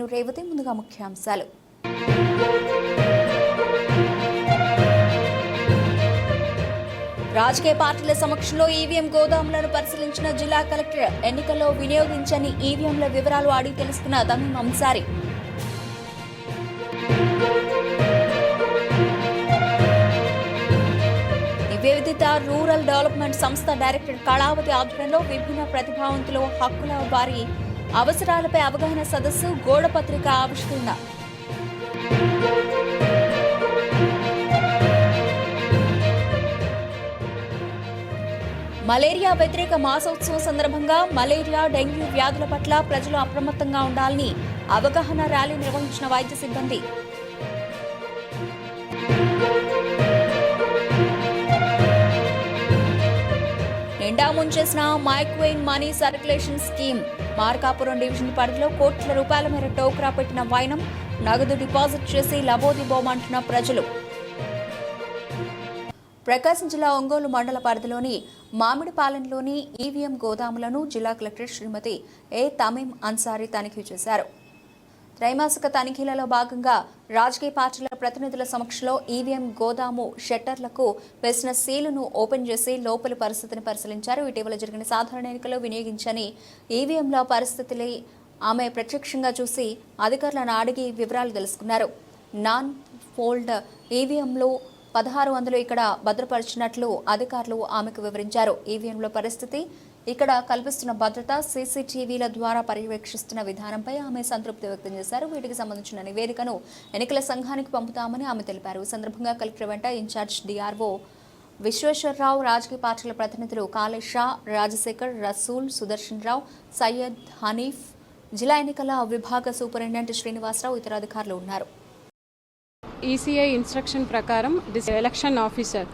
నేను రేవతి ముందుగా ముఖ్యాంశాలు. రాజకీయ పార్టీల సమక్షంలో ఈవీఎం గోదాములను పరిశీలించిన జిల్లా కలెక్టర్ ఎన్నికల్లో వినియోగించని ఈవీఎంల వివరాలు అడిగి తెలుసుకున్న తమీం అంసారి నివేదిత రూరల్ డెవలప్మెంట్ సంస్థ డైరెక్టర్ కళావతి ఆధ్వర్యంలో విభిన్న ప్రతిభావంతులు హక్కుల వారి అవసరాలపై అవగాహన సదస్సు గోడ పత్రిక ఆవిష్కరణ. మలేరియా వ్యతిరేక మాసోత్సవం సందర్భంగా మలేరియా డెంగ్యూ వ్యాధుల పట్ల ప్రజలు అప్రమత్తంగా ఉండాలని అవగాహన ర్యాలీ నిర్వహించిన వైద్య సిబ్బంది. నిండా ముంచేసిన మైక్వేన్ money circulation scheme. Markapuram division పరిధిలో కోట్ల రూపాయల మేర టోక్రా పెట్టిన వైనం నగదు డిపాజిట్ చేసి లబోదిబోమంటున్న ప్రజలు. ప్రకాశం జిల్లా ఒంగోలు మండల పరిధిలోని మామిడిపాలెంలోని ఈవీఎం గోదాములను జిల్లా కలెక్టర్ శ్రీమతి ఏ తమీం అన్సారీ తనిఖీ చేశారు. త్రైమాసిక తనిఖీలలో భాగంగా రాజకీయ పార్టీల ప్రతినిధుల సమక్షంలో ఈవీఎం గోదాము షట్టర్లకు వేసిన సీలును ఓపెన్ చేసి లోపలి పరిస్థితిని పరిశీలించారు. ఇటీవల జరిగిన సాధారణ ఎన్నికల్లో వినియోగించని ఈవీఎంల పరిస్థితులే ఆమె ప్రత్యక్షంగా చూసి అధికారులను అడిగి వివరాలు తెలుసుకున్నారు. నాన్ ఫోల్డ్ ఈవీఎంలు పదహారు వందలు ఇక్కడ భద్రపరిచినట్లు అధికారులు ఆమెకు వివరించారు. ఈవీఎంల పరిస్థితి ఇక్కడ కల్పిస్తున్న భద్రత సీసీటీవీల ద్వారా పర్యవేక్షిస్తున్న విధానంపై ఆమె సంతృప్తి వ్యక్తం చేశారు. వీటికి సంబంధించిన నివేదికను ఎన్నికల సంఘానికి పంపుతామని ఆమె తెలిపారు. ఈ సందర్భంగా కలెక్టర్ వెంట ఇన్ఛార్జ్ డిఆర్ఓ విశ్వేశ్వరరావు రాజకీయ పార్టీల ప్రతినిధులు కాళేషా రాజశేఖర్ రసూల్ సుదర్శన్ రావు సయ్యద్ హనీఫ్ జిల్లా ఎన్నికల విభాగ సూపరింటెండెంట్ శ్రీనివాసరావు ఇతర అధికారులు ఉన్నారు. ఈసీఐ ఇన్స్ట్రక్షన్ ప్రకారం election officer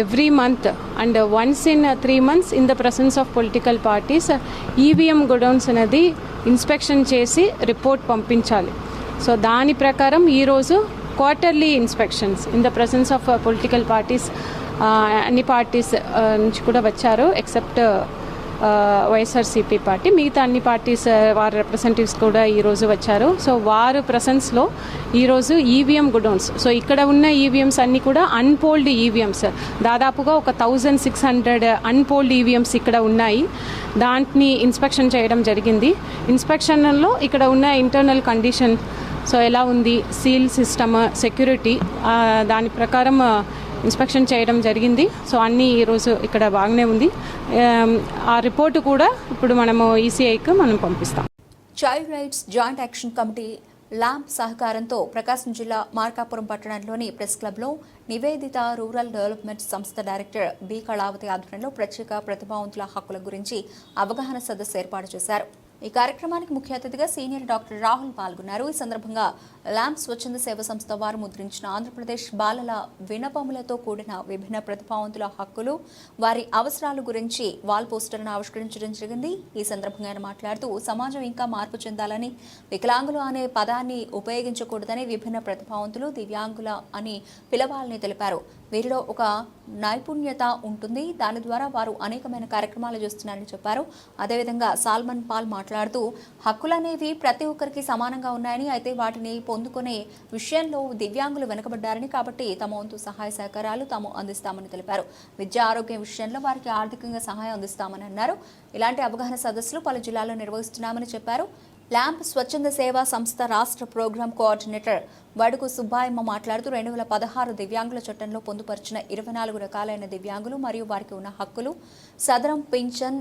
every month and once in three months in the presence of political parties EVM godowns అనేది ఇన్స్పెక్షన్ చేసి రిపోర్ట్ పంపించాలి. సో దాని ప్రకారం ఈరోజు quarterly inspections in the presence of political parties అన్ని పార్టీస్ నుంచి కూడా వచ్చారు ఎక్సెప్ట్ వైఎస్ఆర్సీపీ పార్టీ. మిగతా అన్ని పార్టీస్ వారి రిప్రజెంటేటివ్స్ కూడా ఈరోజు వచ్చారు. సో వారు ప్రసెన్స్లో ఈరోజు ఈవీఎం గుడౌన్స్ సో ఇక్కడ ఉన్న ఈవీఎంస్ అన్నీ కూడా అన్పోల్డ్ ఈవీఎంస్ దాదాపుగా ఒక thousand six hundred unpolled EVMs ఇక్కడ ఉన్నాయి. దాంట్ని ఇన్స్పెక్షన్ చేయడం జరిగింది. ఇన్స్పెక్షన్లో ఇక్కడ ఉన్న ఇంటర్నల్ కండిషన్ సో ఎలా ఉంది? సీల్ సిస్టమ్ సెక్యూరిటీ దాని ప్రకారం ఇన్స్పెక్షన్ చేయడం జరిగింది. సో అన్నీ ఈరోజు ఇక్కడ బాగానే ఉంది. ఆ రిపోర్టు కూడా ఇప్పుడు మనము ఈసీఐకి మనం పంపిస్తాం. Child rights joint action committee lamp సహకారంతో ప్రకాశం జిల్లా మార్కాపురం పట్టణంలోని ప్రెస్ క్లబ్లో నివేదిత రూరల్ డెవలప్మెంట్ సంస్థ డైరెక్టర్ బి కళావతి ఆధ్వర్యంలో ప్రత్యేక ప్రతిభావంతుల హక్కుల గురించి అవగాహన సదస్సు ఏర్పాటు చేశారు. ఈ కార్యక్రమానికి ముఖ్య అతిథిగా సీనియర్ డాక్టర్ రాహుల్ పాల్గొన్నారు. ఈ సందర్భంగా ల్యాంప్ స్వచ్ఛంద సేవ సంస్థ వారు ముద్రించిన ఆంధ్రప్రదేశ్ బాలల వినపములతో కూడిన విభిన్న ప్రతిభావంతుల హక్కులు వారి అవసరాల గురించి వాల్ పోస్టర్ను ఆవిష్కరించడం జరిగింది. ఈ సందర్భంగా ఆయన మాట్లాడుతూ సమాజం ఇంకా మార్పు చెందాలని వికలాంగులు అనే పదాన్ని ఉపయోగించకూడదని విభిన్న ప్రతిభావంతులు దివ్యాంగుల అని పిలవాలని తెలిపారు. వీరిలో ఒక నైపుణ్యత ఉంటుంది. దాని ద్వారా వారు అనేకమైన కార్యక్రమాలు చేస్తున్నారని చెప్పారు. అదేవిధంగా సాల్మన్ పాల్ మాట్లాడుతూ హక్కులనేవి ప్రతి ఒక్కరికి సమానంగా ఉన్నాయని అయితే వాటిని పొందుకునే విషయంలో దివ్యాంగులు వెనుకబడ్డారని కాబట్టి తమ వంతు సహాయ సహకారాలు తాము అందిస్తామని తెలిపారు. విద్య ఆరోగ్య విషయంలో వారికి ఆర్థికంగా సహాయం అందిస్తామని అన్నారు. ఇలాంటి అవగాహన సదస్సులు పలు జిల్లాల్లో నిర్వహిస్తున్నామని చెప్పారు. ల్యాంప్ స్వచ్ఛంద సేవా సంస్థ రాష్ట్ర ప్రోగ్రాం కోఆర్డినేటర్ వడుకు సుబ్బాయమ్మ మాట్లాడుతూ రెండు వేల పదహారు దివ్యాంగుల చట్టంలో పొందుపరిచిన ఇరవై నాలుగు రకాలైన దివ్యాంగులు మరియు వారికి ఉన్న హక్కులు సదరం పింఛన్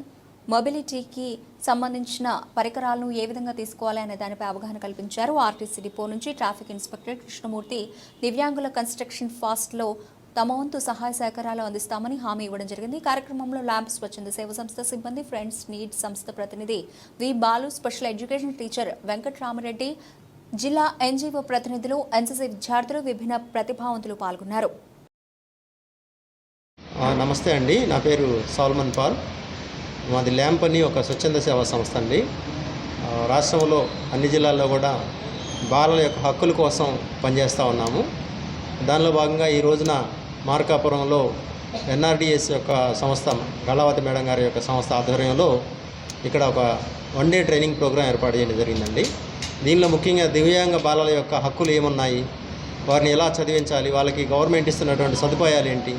మొబిలిటీకి సంబంధించిన పరికరాలను ఏ విధంగా తీసుకోవాలి అనే దానిపై అవగాహన కల్పించారు. ఆర్టీసీ డిపో నుంచి ట్రాఫిక్ ఇన్స్పెక్టర్ కృష్ణమూర్తి దివ్యాంగుల కన్స్ట్రక్షన్ ఫాస్ట్లో తమ వంతు సహాయ సహకారాలు అందిస్తామని హామీ ఇవ్వడం జరిగింది. కార్యక్రమంలో ల్యాబ్ స్వచ్ఛంద సేవ సంస్థ సిబ్బంది ఫ్రెండ్స్ నీడ్ సంస్థ ప్రతినిధి V Balu special education teacher Venkatramareddy జిల్లా ఎన్జీఓ ప్రతినిధులు ఎన్సీసీ విద్యార్థులు విభిన్న ప్రతిభావంతులు పాల్గొన్నారు. నమస్తే అండి. నా పేరు సాల్మన్ పాల్. మాది ల్యాంప్ అని ఒక స్వచ్ఛంద సేవా సంస్థ అండి. రాష్ట్రంలో అన్ని జిల్లాల్లో కూడా బాలల యొక్క హక్కుల కోసం పనిచేస్తూ ఉన్నాము. దానిలో భాగంగా ఈ రోజున మార్కాపురంలో ఎన్ఆర్డిఎస్ యొక్క సంస్థ గళావతి మేడం గారి యొక్క సంస్థ ఆధ్వర్యంలో ఇక్కడ ఒక వన్ డే ట్రైనింగ్ ప్రోగ్రాం ఏర్పాటు చేయడం జరిగిందండి. దీనిలో ముఖ్యంగా దివ్యాంగ బాలల యొక్క హక్కులు ఏమున్నాయి వారిని ఎలా చదివించాలి వాళ్ళకి గవర్నమెంట్ ఇస్తున్నటువంటి సదుపాయాలు ఏంటి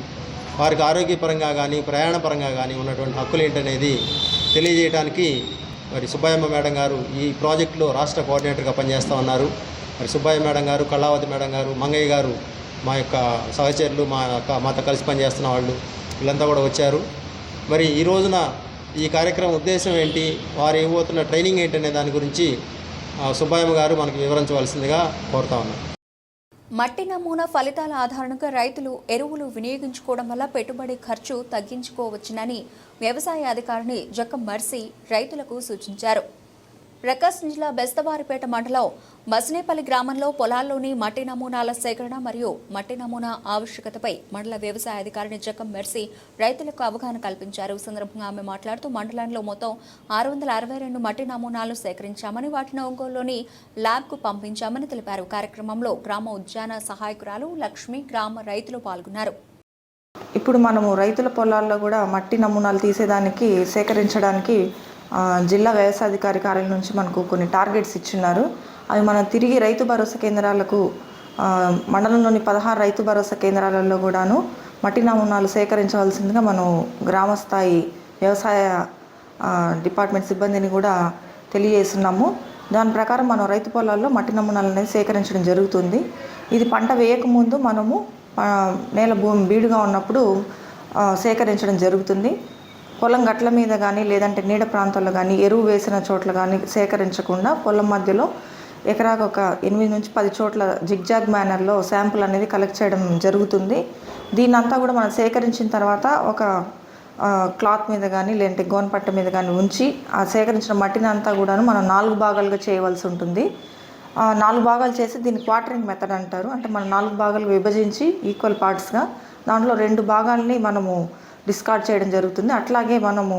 వారికి ఆరోగ్యపరంగా కానీ ప్రయాణపరంగా కానీ ఉన్నటువంటి హక్కులు ఏంటనేది తెలియజేయడానికి మరి సుబ్బయ్యమ్మ మేడం గారు ఈ ప్రాజెక్టులో రాష్ట్ర కోఆర్డినేటర్గా పనిచేస్తూ ఉన్నారు. మరి సుబ్బయ్య మేడం గారు కళావతి మేడం గారు మంగయ్య గారు మా యొక్క సహచరులు మా యొక్క మాతో కలిసి పనిచేస్తున్న వాళ్ళు వీళ్ళంతా కూడా వచ్చారు. మరి ఈ రోజున ఈ కార్యక్రమం ఉద్దేశం ఏంటి? వారు ఇవ్వబోతున్న ట్రైనింగ్ ఏంటనే దాని గురించి సుబ్బాయమ్మ గారు మనకు వివరించవలసిందిగా కోరుతా ఉన్నాను మట్టి నమూనా ఫలితాల ఆధారంగా రైతులు ఎరువులు వినియోగించుకోవడం వల్ల పెట్టుబడి ఖర్చు తగ్గించుకోవచ్చునని వ్యవసాయ అధికారిని జక్క మర్సి రైతులకు సూచించారు. ప్రకాశం జిల్లా బెస్తవారిపేట మండలం మసినేపల్లి గ్రామంలో పొలాల్లోని మట్టి నమూనాల సేకరణ మరియు మట్టి నమూనా ఆవశ్యకతపై మండల వ్యవసాయ అధికారిని జక్కం మెర్సి రైతులకు అవగాహన కల్పించారు. సందర్భంగా ఆమె మాట్లాడుతూ మండలంలో మొత్తం ఆరు వందల అరవై రెండు మట్టి నమూనాలు సేకరించామని వాటిని ఒంగోలులోని ల్యాబ్కు పంపించామని తెలిపారు. కార్యక్రమంలో గ్రామ ఉద్యాన సహాయకురాలు లక్ష్మి గ్రామ రైతులు పాల్గొన్నారు. ఇప్పుడు మనము రైతుల పొలాల్లో కూడా మట్టి నమూనాలు తీసేదానికి సేకరించడానికి జిల్లా వ్యవసాయాధికారి కార్యాలయం నుంచి మనకు కొన్ని టార్గెట్స్ ఇచ్చున్నారు. అవి మనం తిరిగి రైతు భరోసా కేంద్రాలకు మండలంలోని పదహారు రైతు భరోసా కేంద్రాలలో కూడాను మట్టి నమూనాలు సేకరించవలసిందిగా మనం గ్రామస్థాయి వ్యవసాయ డిపార్ట్మెంట్ సిబ్బందిని కూడా తెలియజేస్తున్నాము. దాని ప్రకారం మనం రైతు పొలాల్లో మట్టి నమూనాలు అనేది సేకరించడం జరుగుతుంది. ఇది పంట వేయకముందు మనము నేల భూమి బీడుగా ఉన్నప్పుడు సేకరించడం జరుగుతుంది. పొలం గట్ల మీద కానీ లేదంటే నీడ ప్రాంతాల్లో కానీ ఎరువు వేసిన చోట్ల కానీ సేకరించకుండా పొలం మధ్యలో ఎకరాకు ఒక ఎనిమిది నుంచి పది చోట్ల జిగ్జాగ్ మేనర్లో శాంపుల్ అనేది కలెక్ట్ చేయడం జరుగుతుంది. దీన్నంతా కూడా మనం సేకరించిన తర్వాత ఒక క్లాత్ మీద కానీ లేదంటే గోనపట్ట మీద కానీ ఉంచి ఆ సేకరించిన మట్టిని అంతా కూడాను మనం నాలుగు భాగాలుగా చేయవలసి ఉంటుంది. నాలుగు భాగాలు చేసి దీన్ని క్వార్టరింగ్ మెథడ్ అంటారు. అంటే మనం నాలుగు భాగాలు విభజించి ఈక్వల్ పార్ట్స్గా దాంట్లో రెండు భాగాల్ని మనము డిస్కార్డ్ చేయడం జరుగుతుంది. అట్లాగే మనము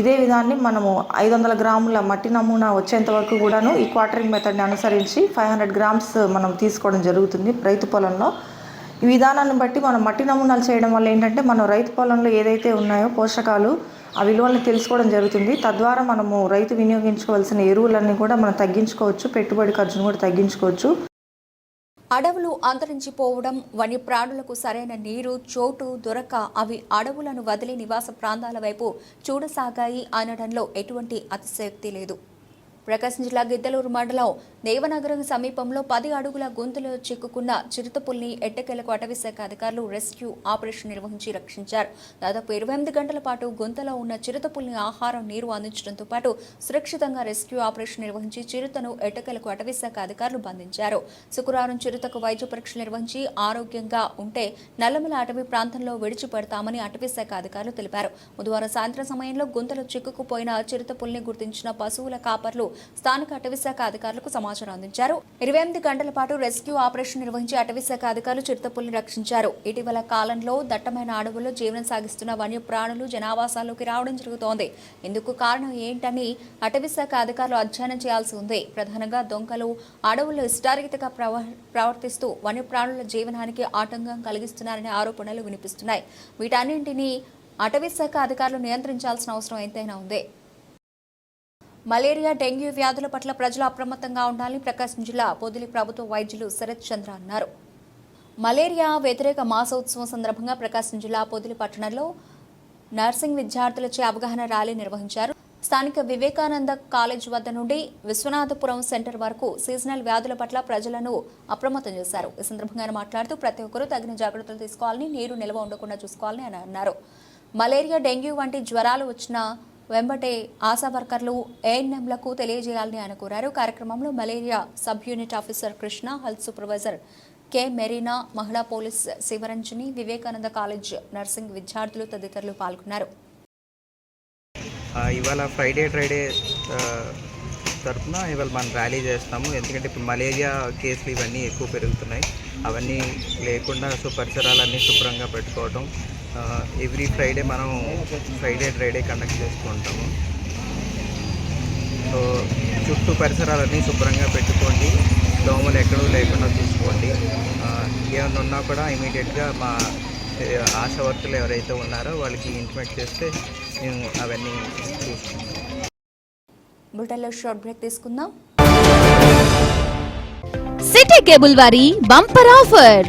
ఇదే విధాన్ని మనము ఐదు వందల గ్రాముల మట్టి నమూనా వచ్చేంత వరకు కూడాను ఈ క్వార్టరింగ్ మెథడ్ని అనుసరించి ఫైవ్ హండ్రెడ్ గ్రామ్స్ మనం తీసుకోవడం జరుగుతుంది రైతు పొలంలో. ఈ విధానాన్ని బట్టి మనం మట్టి నమూనాలు చేయడం వల్ల ఏంటంటే మనం రైతు పొలంలో ఏదైతే ఉన్నాయో పోషకాలు ఆ విలువలను తెలుసుకోవడం జరుగుతుంది. తద్వారా మనము రైతు వినియోగించుకోవాల్సిన ఎరువులన్నీ కూడా మనం తగ్గించుకోవచ్చు పెట్టుబడి ఖర్చును కూడా తగ్గించుకోవచ్చు. అడవులు అంతరించిపోవడం వన్యప్రాణులకు సరైన నీరు చోటు దొరక అవి అడవులను వదిలి నివాస ప్రాంతాల వైపు చూడసాగాయి అనడంలో ఎటువంటి అతిశయోక్తి లేదు. ప్రకాశం జిల్లా గిద్దలూరు మండలం దేవనగరం సమీపంలో పది అడుగుల గొంతులో చిక్కుకున్న చిరుతపుల్ని ఎట్టకేలకు అటవీ శాఖ అధికారులు రెస్క్యూ ఆపరేషన్ నిర్వహించి రక్షించారు. దాదాపు ఇరవై ఎనిమిది గంటల పాటు గుంతలో ఉన్న చిరుతపుల్ని ఆహారం నీరు అందించడంతో పాటు సురక్షితంగా రెస్క్యూ ఆపరేషన్ నిర్వహించి చిరుతను ఎట్టకేలకు అటవీ శాఖ అధికారులు బంధించారు. శుక్రవారం చిరుతకు వైద్య పరీక్షలు నిర్వహించి ఆరోగ్యంగా ఉంటే నల్లమల అటవీ ప్రాంతంలో విడిచిపెడతామని అటవీ శాఖ అధికారులు తెలిపారు. బుధవారం సాయంత్రం సమయంలో గుంతలో చిక్కుకుపోయిన చిరుతపుల్ని గుర్తించిన పశువుల కాపర్లు స్థానిక అటవీశాఖ అధికారులకు సమాచారం అందించారు. ఇరవై ఎనిమిది గంటల పాటు రెస్క్యూ ఆపరేషన్ నిర్వహించి అటవీశాఖ అధికారులు చిరుతపుల్ని రక్షించారు. ఇటీవల కాలంలో దట్టమైన అడవుల్లో జీవనం సాగిస్తున్న వన్యప్రాణులు జనావాసాల్లోకి రావడం జరుగుతోంది. ఇందుకు కారణం ఏంటని అటవీశాఖ అధికారులు అధ్యయనం చేయాల్సి ఉంది. ప్రధానంగా దొంగలు అడవుల్లో ఇష్టారీతగా ప్రవ ప్రవర్తిస్తూ వన్యప్రాణుల జీవనానికి ఆటంకం కలిగిస్తున్నారనే ఆరోపణలు వినిపిస్తున్నాయి. వీటన్నింటినీ అటవీశాఖ అధికారులు నియంత్రించాల్సిన అవసరం ఎంతైనా ఉంది. మలేరియా డెంగ్యూ వ్యాధుల పట్ల ప్రజలు అప్రమత్తంగా ఉండాలని ప్రకాశం జిల్లా పొదిలి ప్రభుత్వ వైద్యులు శరత్ చంద్ర అన్నారు. మలేరియా వ్యతిరేక మాసోత్సవం సందర్భంగా ప్రకాశం జిల్లా పొదిలి పట్టణంలో నర్సింగ్ విద్యార్థులచే అవగాహన ర్యాలీ నిర్వహించారు. స్థానిక వివేకానంద కాలేజ్ వద్ద నుండి విశ్వనాథపురం సెంటర్ వరకు సీజనల్ వ్యాధుల పట్ల ప్రజలను అప్రమత్తం చేశారు. ఈ సందర్భంగా మాట్లాడుతూ ప్రతి ఒక్కరూ తగిన జాగ్రత్తలు తీసుకోవాలని నీరు నిల్వ ఉండకుండా చూసుకోవాలని ఆయన అన్నారు. మలేరియా డెంగ్యూ వంటి జ్వరాలు వచ్చిన వెంబటే ఆశా వర్కర్లు ఏఎన్ఎంలకు తెలియజేయాలని ఆయన కోరారు. కార్యక్రమంలో malaria sub unit officer Krishna health supervisor K Marina మహిళా police Sivaranjani Vivekananda college nursing విద్యార్థులు తదితరులు పాల్గొన్నారు. ఇవాళ ఫ్రైడే ఫ్రైడే తరఫున తరపున ఇవాళ మనం ర్యాలీ చేస్తాము. ఎందుకంటే ఇప్పుడు మలేరియా కేసులు ఇవన్నీ ఎక్కువ పెరుగుతున్నాయి. అవన్నీ లేకుండా సో పరిసరాలన్నీ శుభ్రంగా పెట్టుకోవటం ఎవ్రీ ఫ్రైడే మనం ఫ్రైడే ఫ్రైడే కండక్ట్ చేసుకుంటాము. సో చుట్టూ పరిసరాలన్నీ శుభ్రంగా పెట్టుకోండి. దోమలు ఎక్కడూ లేకుండా చూసుకోండి. ఏమైనా ఉన్నా కూడా ఇమీడియట్గా మా ఏ, ఆశా వర్కులు ఎవరైతే ఉన్నారో వాళ్ళకి ఇంటిమేట్ చేస్తే మేము అవన్నీ చూసుకుంటాం. బులెటిన్లో షార్ట్ బ్రేక్ తీసుకుందాం. సిటీ కేబుల్ వారి బంపర్ ఆఫర్.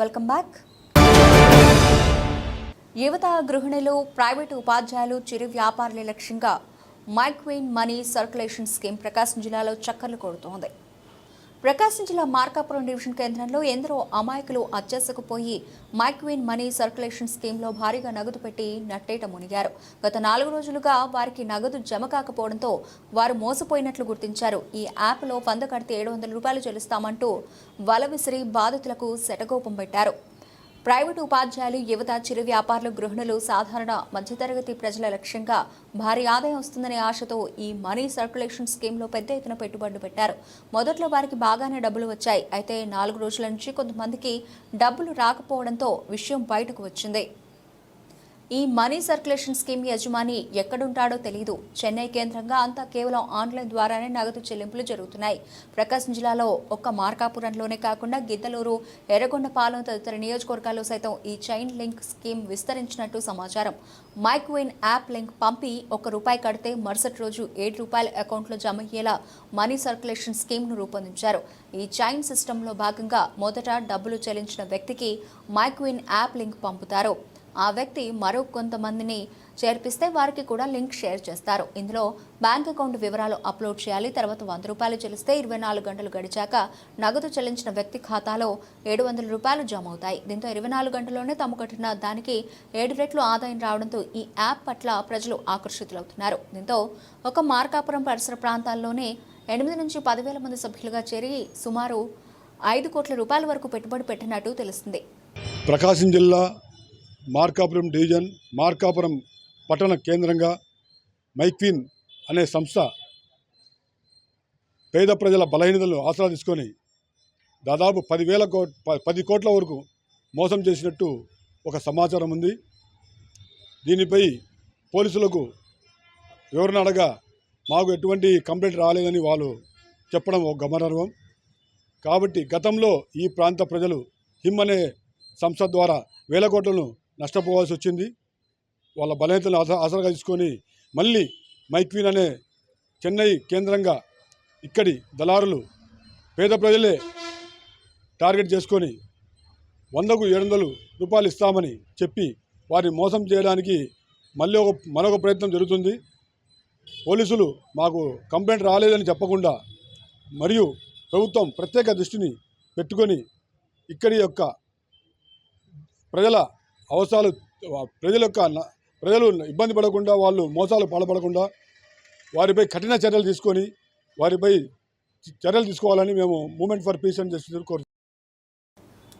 Welcome back యువత గృహిణులు ప్రైవేటు ఉపాధ్యాయులు చిరు వ్యాపారుల లక్ష్యంగా మైక్వెయిన్ మనీ సర్క్యులేషన్ స్కీమ్ ప్రకాశం జిల్లాలో చక్కర్లు కొడుతోంది. ప్రకాశం జిల్లా మార్కాపురం డివిజన్ కేంద్రంలో ఎందరో అమాయకులు అత్యాసకుపోయి మైక్వీన్ మనీ సర్క్యులేషన్ స్కీమ్లో భారీగా నగదు పెట్టి నట్టేట మునిగారు. గత నాలుగు రోజులుగా వారికి నగదు జమ కాకపోవడంతో వారు మోసపోయినట్లు గుర్తించారు. ఈ యాప్లో వంద కడితే ఏడు వందల రూపాయలు చెల్లిస్తామంటూ వల విసిరి బాధితులకు శటగోపం పెట్టారు. ప్రైవేటు ఉపాధ్యాయులు యువత చిరు వ్యాపారులు గృహిణులు సాధారణ మధ్యతరగతి ప్రజల లక్ష్యంగా భారీ ఆదాయం వస్తుందనే ఆశతో ఈ మనీ సర్క్యులేషన్ స్కీమ్లో పెద్ద ఎత్తున పెట్టుబడులు పెట్టారు. మొదట్లో వారికి బాగానే డబ్బులు వచ్చాయి. అయితే నాలుగు రోజుల నుంచి కొంతమందికి డబ్బులు రాకపోవడంతో విషయం బయటకు వచ్చింది. ఈ మనీ సర్క్యులేషన్ స్కీమ్ యజమాని ఎక్కడుంటాడో తెలియదు చెన్నై కేంద్రంగా అంతా కేవలం ఆన్లైన్ ద్వారానే నగదు చెల్లింపులు జరుగుతున్నాయి. ప్రకాశం జిల్లాలో ఒక్క మార్కాపురంలోనే కాకుండా గిద్దలూరు ఎర్రగొండపాలెం తదితర నియోజకవర్గాల్లో సైతం ఈ చైన్ లింక్ స్కీమ్ విస్తరించినట్టు సమాచారం. మైక్విన్ యాప్ లింక్ పంపి ఒక రూపాయి కడితే మరుసటి రోజు ఏడు రూపాయల అకౌంట్లో జమ అయ్యేలా మనీ సర్క్యులేషన్ స్కీమ్ను రూపొందించారు. ఈ చైన్ సిస్టంలో భాగంగా మొదట డబ్బులు చెల్లించిన వ్యక్తికి మైక్విన్ యాప్ లింక్ పంపుతారు. ఆ వ్యక్తి మరో కొంతమందిని చేర్పిస్తే వారికి కూడా లింక్ షేర్ చేస్తారు. ఇందులో బ్యాంక్ అకౌంట్ వివరాలు అప్లోడ్ చేయాలి తర్వాత వంద రూపాయలు చెల్లిస్తే ఇరవై నాలుగు గంటలు గడిచాక నగదు చెల్లించిన వ్యక్తి ఖాతాలో ఏడు వందల రూపాయలు జమ అవుతాయి దీంతో ఇరవై నాలుగు గంటల్లోనే తాము కట్టిన దానికి ఏడు రెట్లు ఆదాయం రావడంతో ఈ యాప్ పట్ల ప్రజలు ఆకర్షితులవుతున్నారు. దీంతో ఒక మార్కాపురం పరిసర ప్రాంతాల్లోనే ఎనిమిది నుంచి పదివేల మంది సభ్యులుగా చేరి సుమారు ఐదు కోట్ల రూపాయల వరకు పెట్టుబడి పెట్టినట్టు తెలుస్తుంది. ప్రకాశం జిల్లా మార్కాపురం డివిజన్ మార్కాపురం పట్టణ కేంద్రంగా మైక్విన్ అనే సంస్థ పేద ప్రజల బలహీనతలను ఆసరా తీసుకొని దాదాపు పదివేల కో ప- పది కోట్ల వరకు మోసం చేసినట్టు ఒక సమాచారం ఉంది. దీనిపై పోలీసులకు వివరణ అడగా మాకు ఎటువంటి కంప్లైంట్ రాలేదని వాళ్ళు చెప్పడం ఒక గమనార్హం. కాబట్టి గతంలో ఈ ప్రాంత ప్రజలు హిమ్ అనే సంస్థ ద్వారా వేల కోట్లను నష్టపోవాల్సి వచ్చింది వాళ్ళ బలహీనతను ఆస ఆసరాగా తీసుకొని మళ్ళీ మైక్వీన్ అనే చెన్నై కేంద్రంగా ఇక్కడి దళారులు పేద ప్రజలే టార్గెట్ చేసుకొని వందకు ఏడు వందలు రూపాయలు ఇస్తామని చెప్పి వారిని మోసం చేయడానికి మళ్ళీ ఒక మరొక ప్రయత్నం జరుగుతుంది. పోలీసులు మాకు కంప్లైంట్ రాలేదని చెప్పకుండా మరియు ప్రభుత్వం ప్రత్యేక దృష్టిని పెట్టుకొని ఇక్కడి యొక్క ప్రజల అవసరాలు ప్రజల యొక్క ప్రజలు ఇబ్బంది పడకుండా వాళ్ళు మోసాలు పాల్పడకుండా వారిపై కఠిన చర్యలు తీసుకొని వారిపై చర్యలు తీసుకోవాలని మేము movement for peace and justice కోరు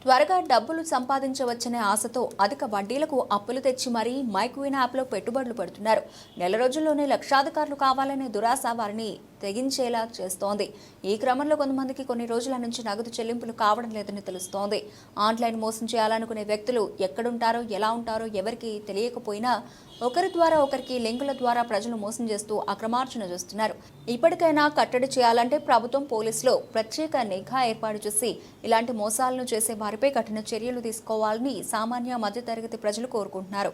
త్వరగా డబ్బులు సంపాదించవచ్చనే ఆశతో అధిక వడ్డీలకు అప్పులు తెచ్చి మరీ మైక్విన్ యాప్లో పెట్టుబడులు పెడుతున్నారు. నెల రోజుల్లోనే లక్షాధికారులు కావాలనే దురాశ వారిని తెగించేలా చేస్తోంది. ఈ క్రమంలో కొంతమందికి కొన్ని రోజుల నుంచి నగదు చెల్లింపులు కావడం లేదని తెలుస్తోంది. ఆన్లైన్ మోసం చేయాలనుకునే వ్యక్తులు ఎక్కడుంటారో ఎలా ఉంటారో ఎవరికి తెలియకపోయినా ఒకరి ద్వారా ఒకరికి లింకుల ద్వారా ప్రజలు మోసం చేస్తూ అక్రమార్జన చేస్తున్నారు. ఇప్పటికైనా కట్టడి చేయాలంటే ప్రభుత్వం పోలీసులు ప్రత్యేక నిఘా ఏర్పాటు చేసి ఇలాంటి మోసాలను చేసే వారిపై కఠిన చర్యలు తీసుకోవాలని సామాన్య మధ్యతరగతి ప్రజలు కోరుకుంటున్నారు.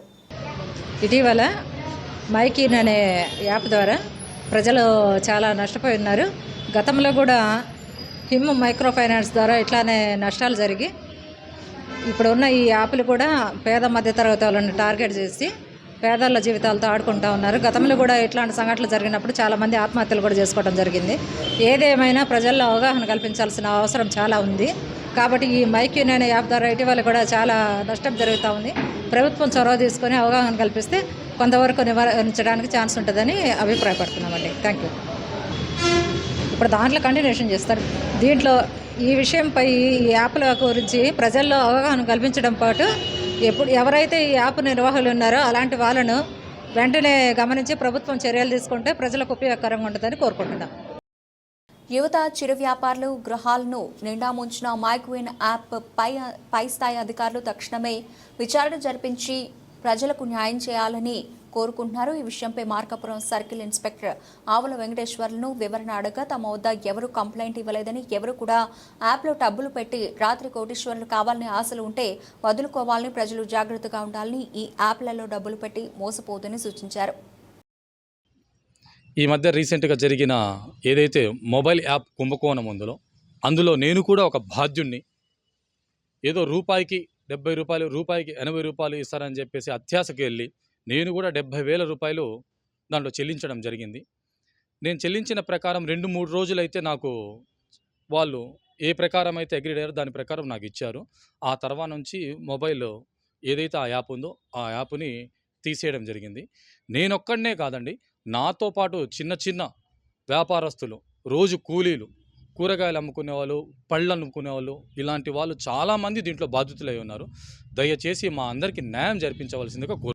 ఇటీవల మైకిన్ అనే యాప్ ద్వారా ప్రజలు చాలా నష్టపోయి ఉన్నారు. గతంలో కూడా హిమ్ మైక్రో ఫైనాన్స్ ద్వారా ఇట్లానే నష్టాలు జరిగి ఇప్పుడున్న ఈ యాప్లు కూడా పేద మధ్యతరగతి వాళ్ళని టార్గెట్ చేసి పేదల జీవితాలతో ఆడుకుంటా ఉన్నారు. గతంలో కూడా ఇట్లాంటి సంఘటనలు జరిగినప్పుడు చాలామంది ఆత్మహత్యలు కూడా చేసుకోవడం జరిగింది. ఏదేమైనా ప్రజల్లో అవగాహన కల్పించాల్సిన అవసరం చాలా ఉంది. కాబట్టి ఈ మైక్ యూనియన్ యాప్ ద్వారా ఇటీవల కూడా చాలా నష్టం జరుగుతూ ఉంది. ప్రభుత్వం చొరవ తీసుకొని అవగాహన కల్పిస్తే కొంతవరకు నివారించడానికి ఛాన్స్ ఉంటుందని అభిప్రాయపడుతున్నామండి. థ్యాంక్ యూ ఇప్పుడు దాంట్లో కంటిన్యూషన్ చేస్తారు. దీంట్లో ఈ విషయంపై ఈ యాప్ల గురించి ప్రజల్లో అవగాహన కల్పించడం పాటు ఎప్పుడు ఎవరైతే ఈ యాప్ నిర్వాహకులు ఉన్నారో అలాంటి వాళ్ళను వెంటనే గమనించి ప్రభుత్వం చర్యలు తీసుకుంటే ప్రజలకు ఉపయోగకరంగా ఉంటుందని కోరుకుంటున్నాం. యువత చిరు వ్యాపారులు గృహాలను నిండా ముంచిన మైక్విన్ యాప్ పై పై స్థాయి అధికారులు తక్షణమే విచారణ జరిపించి ప్రజలకు న్యాయం చేయాలని కోరుకుంటున్నారు. ఈ విషయంపై మార్కాపురం సర్కిల్ ఇన్స్పెక్టర్ ఆవుల వెంకటేశ్వర్లను వివరణ అడగగా తమ వద్ద ఎవరు కంప్లైంట్ ఇవ్వలేదని ఎవరు కూడా యాప్లో డబ్బులు పెట్టి రాత్రి కోటీశ్వర్లు కావాలని ఆశలు ఉంటే వదులుకోవాలని ప్రజలు జాగ్రత్తగా ఉండాలని ఈ యాప్లలో డబ్బులు పెట్టి మోసపోదని సూచించారు. ఈ మధ్య రీసెంట్గా జరిగిన ఏదైతే మొబైల్ యాప్ కుంభకోణం ఉందో అందులో నేను కూడా ఒక బాధ్యుణ్ణి. ఏదో రూపాయికి డెబ్బై రూపాయలు రూపాయికి ఎనభై రూపాయలు ఇస్తారని చెప్పేసి అత్యాశకి వెళ్ళి నేను కూడా డెబ్భై వేల రూపాయలు దాంట్లో చెల్లించడం జరిగింది. నేను చెల్లించిన ప్రకారం రెండు మూడు రోజులైతే నాకు వాళ్ళు ఏ ప్రకారం అయితే అగ్రీడ్ అయ్యారో దాని ప్రకారం నాకు ఇచ్చారు. ఆ తర్వాత నుంచి మొబైల్ ఏదైతే ఆ యాప్ ఉందో ఆ యాప్ని తీసేయడం జరిగింది. నేనొక్కడనే కాదండి నాతో పాటు చిన్న చిన్న వ్యాపారస్తులు రోజు కూలీలు కూరగాయలు అమ్ముకునే వాళ్ళు పళ్ళు అమ్ముకునే వాళ్ళు ఇలాంటి వాళ్ళు చాలామంది దీంట్లో బాధితులై ఉన్నారు. దయచేసి మా అందరికీ న్యాయం జరిపించవలసిందిగా కోరు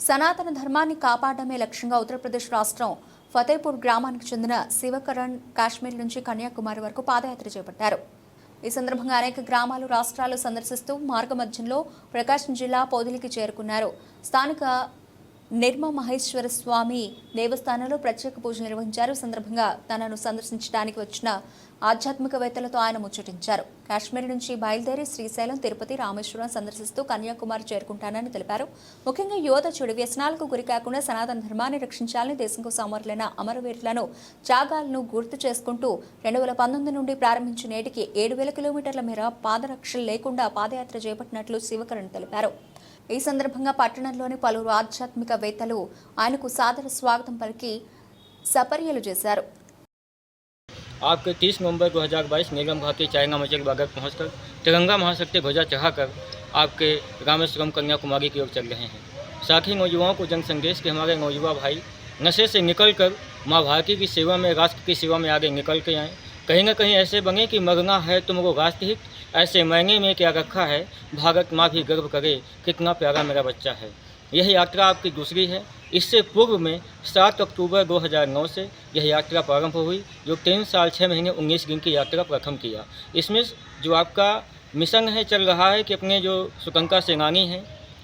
సనాతన ధర్మాన్ని కాపాడమే లక్ష్యంగా ఉత్తరప్రదేశ్ రాష్ట్రం ఫతేపూర్ గ్రామానికి చెందిన శివకరణ్ కాశ్మీర్ నుంచి కన్యాకుమారి వరకు పాదయాత్ర చేపట్టారు. ఈ సందర్భంగా అనేక గ్రామాలు రాష్ట్రాలు సందర్శిస్తూ మార్గమధ్యంలో ప్రకాశం జిల్లా పోదిలికి చేరుకున్నారు. స్థానిక నిర్మ మహేశ్వర స్వామి దేవస్థానంలో ప్రత్యేక పూజలు నిర్వహించారు. సందర్భంగా తనను సందర్శించడానికి వచ్చిన ఆధ్యాత్మికవేత్తలతో ఆయన ముచ్చటించారు. కాశ్మీర్ నుంచి బయలుదేరి శ్రీశైలం తిరుపతి రామేశ్వరం సందర్శిస్తూ కన్యాకుమారి చేరుకుంటానని తెలిపారు. ముఖ్యంగా యువత చెడు వ్యసనాలకు గురి కాకుండా సనాతన ధర్మాన్ని రక్షించాలని దేశంకు సమరులైన అమరవీరులను త్యాగాలను గుర్తు చేసుకుంటూ రెండు వేల పంతొమ్మిది నుండి ప్రారంభించిన నేటికి ఏడు వేల కిలోమీటర్ల మేర పాదరక్షలు లేకుండా పాదయాత్ర చేపట్టినట్లు శివకరణ్ తెలిపారు. ఈ సందర్భంగా పట్టణంలోని పలువురు ఆధ్యాత్మికవేత్తలు ఆయనకు సాదర స్వాగతం పలికి సపర్యలు చేశారు. आपके 30 नवंबर 2022 निगम घाटी चाइना मचल बागर पहुंचकर तिरंगा महाशक्ति ध्वजा चढ़ाकर आपके रामेश्वरम कन्याकुमारी की ओर चल रहे हैं। साथ ही नौजुवानों को जन संदेश के हमारे नौजुवा भाई नशे से निकल कर माँ भारती की सेवा में, राष्ट्र की सेवा में आगे निकल के आएँ। कहीं ना कहीं ऐसे बने कि मरना है तुमको राष्ट्रहित, ऐसे मैंने में क्या रखा है? भारत माँ भी गर्व करे, कितना प्यारा मेरा बच्चा है। यह यात्रा आपकी दूसरी है। इससे पूर्व में 7 अक्टूबर 2009 से यह यात्रा प्रारंभ हुई, जो तीन साल छः महीने, उन्नीस दिन की यात्रा प्रथम किया। इसमें जो आपका मिशन है, चल रहा है कि अपने जो सुकंका सेनानी हैं,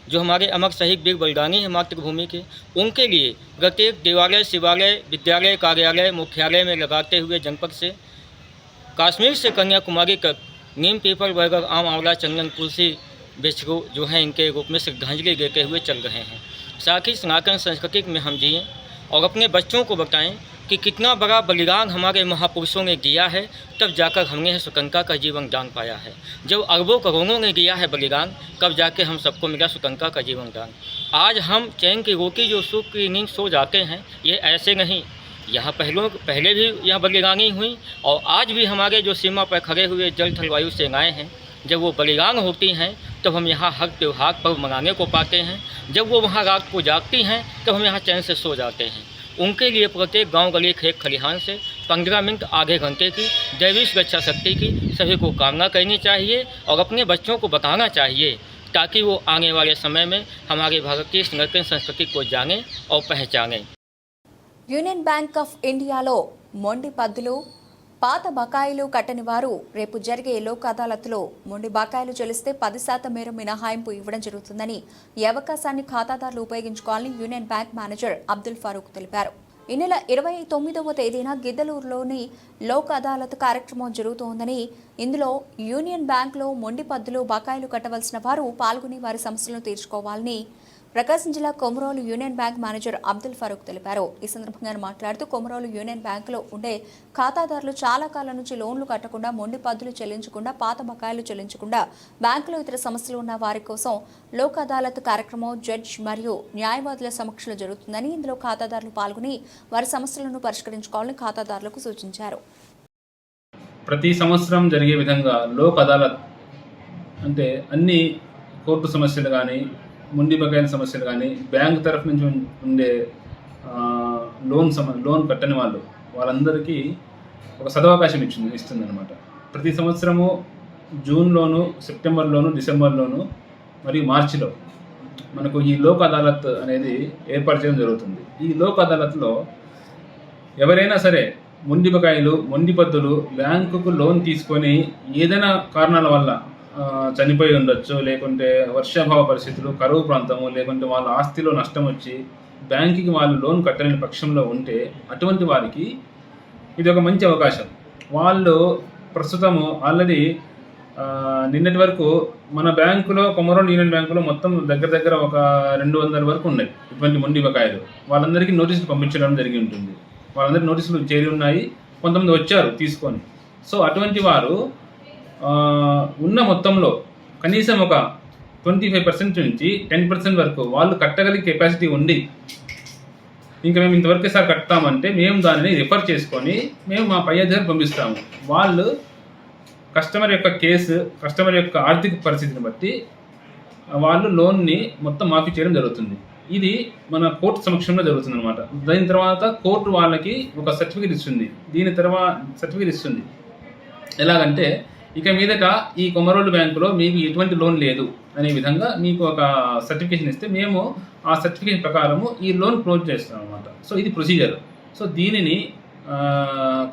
जो हमारे अमर शहीद वीर बलिदानी हैं मातृभूमि के, उनके लिए प्रत्येक देवालय, शिवालय, विद्यालय, कार्यालय, मुख्यालय में लगाते हुए जनपद से कश्मीर से कन्याकुमारी तक नीम पीपल बरगद आम, आंवला, चंदन, तुलसी वृक्ष जो हैं, इनके रूप में श्रद्धांजलि देते हुए चल रहे हैं। ही सनातन संस्कृति में हम जिएँ और अपने बच्चों को बताएँ कि कितना बड़ा बलिदान हमारे महापुरुषों ने दिया है, तब जाकर हमने सुकंका का जीवन दान पाया है। जब अरबों करोड़ों ने दिया है बलिदान, तब जाके हम सबको मिला सुकंका का जीवन दान। आज हम चैन की रोटी जो सुख की नींद सो जाते हैं, ये ऐसे नहीं। यहाँ पहलों, पहले भी यहाँ बलिदानी हुई और आज भी हमारे जो सीमा पर खड़े हुए जल थल वायु सेनाएँ हैं, जब वो बलिदान होती हैं तब हम यहाँ हक त्योहार पर्व मनाने को पाते हैं। जब वो वहाँ रात को जागती हैं, तब हम यहाँ चैन से सो जाते हैं। उनके लिए प्रत्येक गाँव गली खेत खलिहान से पंद्रह मिनट आधे घंटे की दैवी सुरक्षा शक्ति की सभी को कामना करनी चाहिए और अपने बच्चों को बताना चाहिए ताकि वो आने वाले समय में हमारे भारत की संरक्षण संस्कृति को जाने और पहचाने। यूनियन बैंक ऑफ़ इंडिया मोंडी पद्धु పాత బకాయిలు కట్టని వారు రేపు జరిగే లోక్ అదాలత్లో మొండి బకాయిలు చెల్లిస్తే పది శాతం మేర మినహాయింపు ఇవ్వడం జరుగుతుందని ఈ అవకాశాన్ని ఖాతాదారులు ఉపయోగించుకోవాలని union bank manager Abdul Farooq తెలిపారు. ఈ నెల ఇరవై తొమ్మిదవ తేదీన గిద్దలూరులోని లోక్ అదాలత్ కార్యక్రమం జరుగుతోందని ఇందులో యూనియన్ బ్యాంక్లో మొండి పద్దులు బకాయిలు కట్టవలసిన వారు పాల్గొని వారి సమస్యలను తీర్చుకోవాలని ప్రకాశం జిల్లా Komarolu union bank manager Abdul Farooq తెలిపారు. ఈ సందర్భంగా మాట్లాడుతూ కొమరోలు యూనియన్ బ్యాంకులో ఉండే ఖాతాదారులు చాలా కాలం నుంచి లోన్లు కట్టకుండా మొండి పద్దులు చెల్లించకుండా పాత బకాయిలు చెల్లించకుండా బ్యాంకులో ఇతర సమస్యలు ఉన్న వారి కోసం లోక్ అదాలత్ కార్యక్రమం జడ్జ్ మరియు న్యాయవాదుల సమక్షంలో జరుగుతుందని ఇందులో ఖాతాదారులు పాల్గొని వారి సమస్యలను పరిష్కరించుకోవాలని ఖాతాదారులకు సూచించారు. ప్రతి సంవత్సరం జరిగే విధంగా లోక్ అదాలత్ అంటే అన్ని కోర్టు సమస్యలు కానీ ముండి బకాయిల సమస్యలు కానీ బ్యాంక్ తరఫు నుంచి ఉండే లోన్ సమ లోన్ కట్టని వాళ్ళు వాళ్ళందరికీ ఒక సదవకాశం ఇచ్చింది ఇస్తుంది అనమాట ప్రతి సంవత్సరము జూన్లోను సెప్టెంబర్లోను డిసెంబర్లోను మరియు మార్చిలో మనకు ఈ లోక్ అదాలత్ అనేది ఏర్పాటు చేయడం జరుగుతుంది. ఈ లోక్ అదాలత్లో ఎవరైనా సరే మొండి బకాయిలు మొండి పద్దులు బ్యాంకుకు లోన్ తీసుకొని ఏదైనా కారణాల వల్ల చనిపోయి ఉండొచ్చు లేకుంటే వర్షాభావ పరిస్థితులు కరువు ప్రాంతము లేకుంటే వాళ్ళ ఆస్తిలో నష్టం వచ్చి బ్యాంకుకి వాళ్ళు లోన్ కట్టలేని పక్షంలో ఉంటే అటువంటి వారికి ఇది ఒక మంచి అవకాశం. వాళ్ళు ప్రస్తుతము ఆల్రెడీ నిన్నటి వరకు మన బ్యాంకులో కొమరోన్ యూనియన్ బ్యాంకులో మొత్తం దగ్గర దగ్గర ఒక రెండు వందల వరకు ఉన్నాయి ఇటువంటి మొండి బకాయిలు. వాళ్ళందరికీ నోటీసులు పంపించడం జరిగి ఉంటుంది. వాళ్ళందరికీ నోటీసులు చేరి ఉన్నాయి. కొంతమంది వచ్చారు తీసుకొని. సో అటువంటి వారు ఉన్న మొత్తంలో కనీసం ఒక ట్వంటీ ఫైవ్ పర్సెంట్ నుంచి టెన్ పర్సెంట్ వరకు వాళ్ళు కట్టగలిగే కెపాసిటీ ఉండి ఇంకా మేము ఇంతవరకేసారి సార్ కడతామంటే మేము దానిని రిఫర్ చేసుకొని మేము మా పై అధికారికి పంపిస్తాము. వాళ్ళు కస్టమర్ యొక్క కేసు కస్టమర్ యొక్క ఆర్థిక పరిస్థితిని బట్టి వాళ్ళు లోన్ని మొత్తం మాఫీ చేయడం జరుగుతుంది. ఇది మన కోర్టు సమక్షంలో జరుగుతుంది అనమాట దాని తర్వాత కోర్టు వాళ్ళకి ఒక సర్టిఫికేట్ ఇస్తుంది. దీని తర్వాత సర్టిఫికేట్ ఇస్తుంది. ఎలాగంటే ఇక మీదట ఈ కొమరోలు బ్యాంకులో మీకు ఎటువంటి లోన్ లేదు అనే విధంగా మీకు ఒక సర్టిఫికేషన్ ఇస్తే మేము ఆ సర్టిఫికేషన్ ప్రకారము ఈ లోన్ క్లోజ్ చేస్తాం అనమాట సో ఇది ప్రొసీజర్ సో దీనిని ఆ,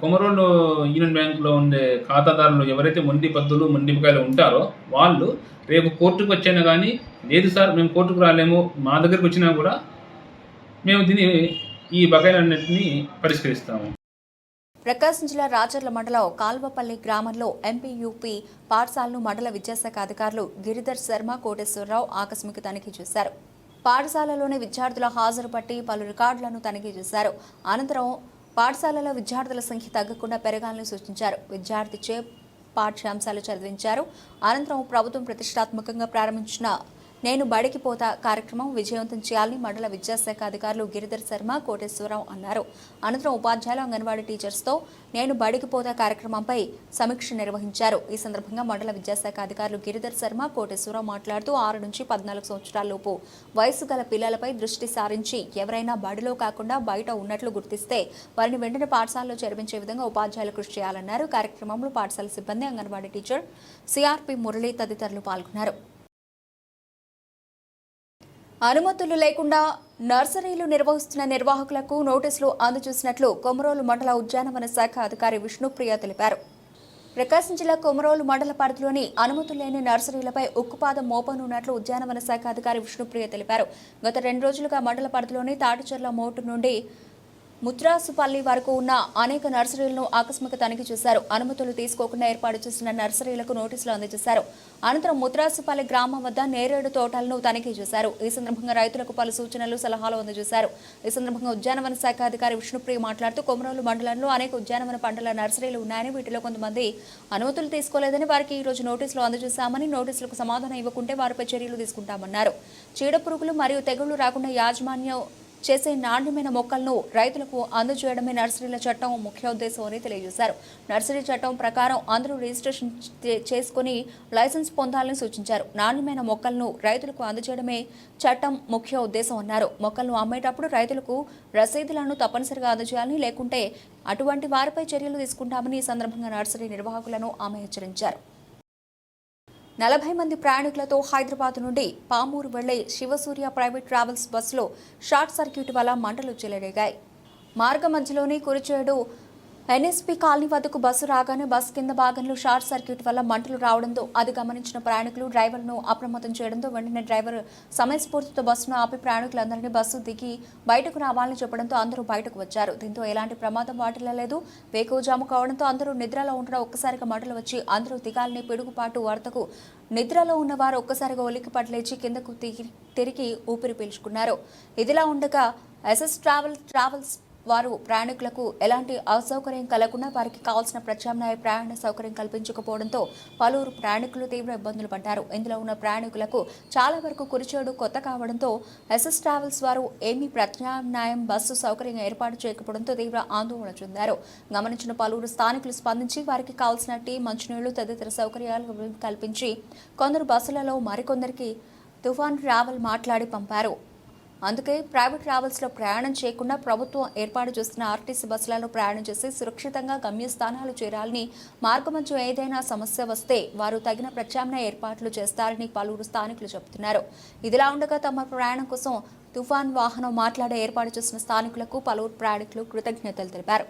కొమరోలు యూనియన్ బ్యాంకులో ఉండే ఖాతాదారులు ఎవరైతే మొండి పద్దులు మొండిపకాయలు ఉంటారో వాళ్ళు రేపు కోర్టుకు వచ్చైనా కానీ లేదు సార్ మేము కోర్టుకు రాలేము మా దగ్గరికి వచ్చినా కూడా మేము దీన్ని ఈ బకాయిలన్నింటినీ పరిష్కరిస్తాము. ప్రకాశం జిల్లా రాచర్ల మండలం కాల్వపల్లి గ్రామంలో ఎంపీయూపీ పాఠశాలను మండల విద్యాశాఖ అధికారులు గిరిధర్ శర్మ కోటేశ్వరరావు ఆకస్మిక తనిఖీ చేశారు. పాఠశాలలోని విద్యార్థుల హాజరు పట్టి పలు రికార్డులను తనిఖీ చేశారు. అనంతరం పాఠశాలలో విద్యార్థుల సంఖ్య తగ్గకుండా పెరగాలని సూచించారు. విద్యార్థి చే పాఠ్యాంశాలు చదివించారు. అనంతరం ప్రభుత్వం ప్రతిష్టాత్మకంగా ప్రారంభించిన నేను బడికి పోతా కార్యక్రమం విజయవంతం చేయాలని మండల విద్యాశాఖ అధికారులు గిరిధర్ శర్మ కోటేశ్వరరావు అన్నారు. అనంతరం ఉపాధ్యాయులు అంగన్వాడీ టీచర్స్తో నేను బడికి పోతా కార్యక్రమంపై సమీక్ష నిర్వహించారు. ఈ సందర్భంగా మండల విద్యాశాఖ అధికారులు గిరిధర్ శర్మ కోటేశ్వరరావు మాట్లాడుతూ ఆరు నుంచి పద్నాలుగు సంవత్సరాలలోపు వయసు గల పిల్లలపై దృష్టి సారించి ఎవరైనా బడిలో కాకుండా బయట ఉన్నట్లు గుర్తిస్తే వారిని వెంటనే పాఠశాలలో చేర్పించే విధంగా ఉపాధ్యాయులు కృషి చేయాలన్నారు. కార్యక్రమంలో పాఠశాల సిబ్బంది అంగన్వాడీ టీచర్ సిఆర్పి మురళి తదితరులు పాల్గొన్నారు. అనుమతులు లేకుండా నర్సరీలు నిర్వహిస్తున్న నిర్వాహకులకు నోటీసులు అందజేసినట్లు కొమరోలు మండల ఉద్యానవన శాఖ అధికారి విష్ణుప్రియ తెలిపారు. ప్రకాశం జిల్లా కొమరోలు మండల పరిధిలోని అనుమతులు లేని నర్సరీలపై ఉక్కుపాదం మోపనున్నట్లు ఉద్యానవన శాఖ అధికారి విష్ణుప్రియ తెలిపారు. గత రెండు రోజులుగా మండల పరిధిలోని తాటిచెర్ల మోటు నుండి ముత్రాసుపల్లి వరకు ఉన్న అనేక నర్సరీలను ఆకస్మిక తనిఖీ చేశారు. అనుమతులు తీసుకోకుండా ఏర్పాటు చేసిన నర్సరీలకు నోటీసులు అందజేశారు. అనంతరం ముత్రాసుపల్లి గ్రామం వద్ద నేరేడు తోటలను తనిఖీ చేశారు. ఈ సందర్భంగా రైతులకు పలు సూచనలు సలహాలు అందజేశారు. ఈ సందర్భంగా ఉద్యానవన శాఖ అధికారి విష్ణుప్రియ మాట్లాడుతూ కొమరోలు మండలంలో అనేక ఉద్యానవన పంటల నర్సరీలు ఉన్నాయని వీటిలో కొంతమంది అనుమతులు తీసుకోలేదని వారికి ఈ రోజు నోటీసులు అందజేశామని నోటీసులకు సమాధానం ఇవ్వకుంటే వారిపై చర్యలు తీసుకుంటామన్నారు. చీడ పురుగులు మరియు తెగుళ్ళు రాకుండా యాజమాన్యం చేసే నాణ్యమైన మొక్కలను రైతులకు అందజేయడమే నర్సరీల చట్టం ముఖ్య ఉద్దేశం అని తెలియజేశారు. నర్సరీ చట్టం ప్రకారం అందరూ రిజిస్ట్రేషన్ చే- చేసుకుని లైసెన్స్ పొందాలని సూచించారు. నాణ్యమైన మొక్కలను రైతులకు అందజేయడమే చట్టం ముఖ్య ఉద్దేశం అన్నారు. మొక్కలను అమ్మేటప్పుడు రైతులకు రసీదులను తప్పనిసరిగా అందజేయాలని లేకుంటే అటువంటి వారిపై చర్యలు తీసుకుంటామని ఈ సందర్భంగా నర్సరీ నిర్వాహకులను ఆమె హెచ్చరించారు. నలభై మంది ప్రయాణికులతో హైదరాబాద్ నుండి పామూరు వెళ్ళే శివసూర్య ప్రైవేట్ ట్రావెల్స్ బస్సులో షార్ట్ సర్క్యూట్ వల్ల మంటలు చెలరేగాయి. మార్గ మధ్యలోనే కురిచేడు ఎన్ఎస్పీ కాలనీ వద్దకు బస్సు రాగానే బస్సు కింద భాగంలో షార్ట్ సర్క్యూట్ వల్ల మంటలు రావడంతో అది గమనించిన ప్రయాణికులు డ్రైవర్ను అప్రమత్తం చేయడంతో వెంటనే డ్రైవర్ సమయస్ఫూర్తితో బస్సును ఆపి ప్రయాణికులందరినీ బస్సు దిగి బయటకు రావాలని చెప్పడంతో అందరూ బయటకు వచ్చారు. దీంతో ఎలాంటి ప్రమాదం వాటిల్లలేదు వేకువజాము కావడంతో అందరూ నిద్రలో ఉండడం ఒక్కసారిగా మంటలు వచ్చి అందరూ దిగాలని పిడుగుపాటు వార్తకు నిద్రలో ఉన్నవారు ఒక్కసారిగా ఒలికి పట్లేచి కిందకు తిరిగి తిరిగి ఊపిరి పీల్చుకున్నారు. ఇదిలా ఉండగా ఎస్ఎస్ ట్రావెల్ ట్రావెల్స్ వారు ప్రయాణికులకు ఎలాంటి అసౌకర్యం కలగకుండా వారికి కావాల్సిన ప్రత్యామ్నాయ ప్రయాణ సౌకర్యం కల్పించకపోవడంతో పలువురు ప్రయాణికులు తీవ్ర ఇబ్బందులు పడ్డారు. ఇందులో ఉన్న ప్రయాణికులకు చాలా వరకు కురిచేడు కొత్త కావడంతో ఎస్ఎస్ ట్రావెల్స్ వారు ఏమీ ప్రత్యామ్నాయం బస్సు సౌకర్యం ఏర్పాటు చేయకపోవడంతో తీవ్ర ఆందోళన చెందారు. గమనించిన పలువురు స్థానికులు స్పందించి వారికి కావాల్సిన టీ మంచినీళ్ళు తదితర సౌకర్యాలు కల్పించి కొందరు బస్సులలో మరికొందరికి తుఫాన్ ట్రావెల్ మాట్లాడి పంపారు. అందుకే ప్రైవేట్ ట్రావెల్స్లో ప్రయాణం చేయకుండా ప్రభుత్వం ఏర్పాటు చేస్తున్న ఆర్టీసీ బస్సులలో ప్రయాణం చేసి సురక్షితంగా గమ్యస్థానాలు చేరాలని మార్గమంచు ఏదైనా సమస్య వస్తే వారు తగిన ప్రత్యామ్నాయ ఏర్పాట్లు చేస్తారని పలువురు స్థానికులు చెబుతున్నారు. ఇదిలా ఉండగా తమ ప్రయాణం కోసం తుఫాన్ వాహనం మాట్లాడే ఏర్పాటు చేసిన స్థానికులకు పలువురు ప్రయాణికులు కృతజ్ఞతలు తెలిపారు.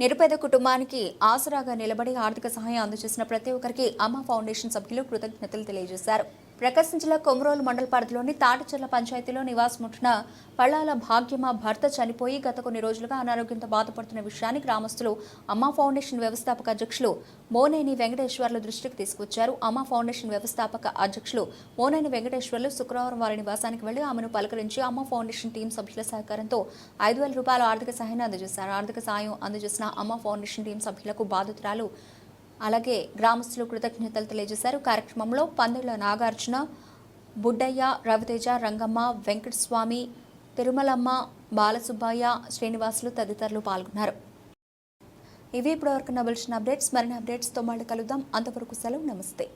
నిరుపేద కుటుంబానికి ఆసరాగా నిలబడి ఆర్థిక సహాయం అందజేసిన ప్రతి ఒక్కరికి అమ్మ ఫౌండేషన్ సభ్యులు కృతజ్ఞతలు తెలియజేశారు. ప్రకాశం జిల్లా కొమరోలు మండల పరిధిలోని తాటిచెర్ల పంచాయతీలో నివాసముంటున్న పళ్ళాల భాగ్యమ భర్త చనిపోయి గత కొన్ని రోజులుగా అనారోగ్యంతో బాధపడుతున్న విషయాన్ని గ్రామస్తులు అమ్మ ఫౌండేషన్ వ్యవస్థాపక అధ్యక్షులు మోనేని వెంకటేశ్వర్ల దృష్టికి తీసుకొచ్చారు. అమ్మ ఫౌండేషన్ వ్యవస్థాపక అధ్యక్షులు మోనేని వెంకటేశ్వర్లు శుక్రవారం వారి నివాసానికి వెళ్ళి ఆమెను పలకరించి అమ్మ ఫౌండేషన్ టీం సభ్యుల సహకారంతో ఐదు వేల రూపాయల ఆర్థిక సహాయాన్ని అందజేశారు. ఆర్థిక సాయం అందజేసిన అమ్మ ఫౌండేషన్ టీం సభ్యులకు బాధితురాలు అలాగే గ్రామస్తులు కృతజ్ఞతలు తెలియజేశారు. కార్యక్రమంలో పందుల నాగార్జున బుడ్డయ్య రవితేజ రంగమ్మ వెంకటస్వామి తిరుమలమ్మ బాలసుబ్బయ్య శ్రీనివాసులు తదితరులు పాల్గొన్నారు. ఇవి ఇప్పటివరకు నవలసిన అప్డేట్స్. మరిన్ని అప్డేట్స్తో మళ్ళీ కలుద్దాం. అంతవరకు సెలవు. నమస్తే.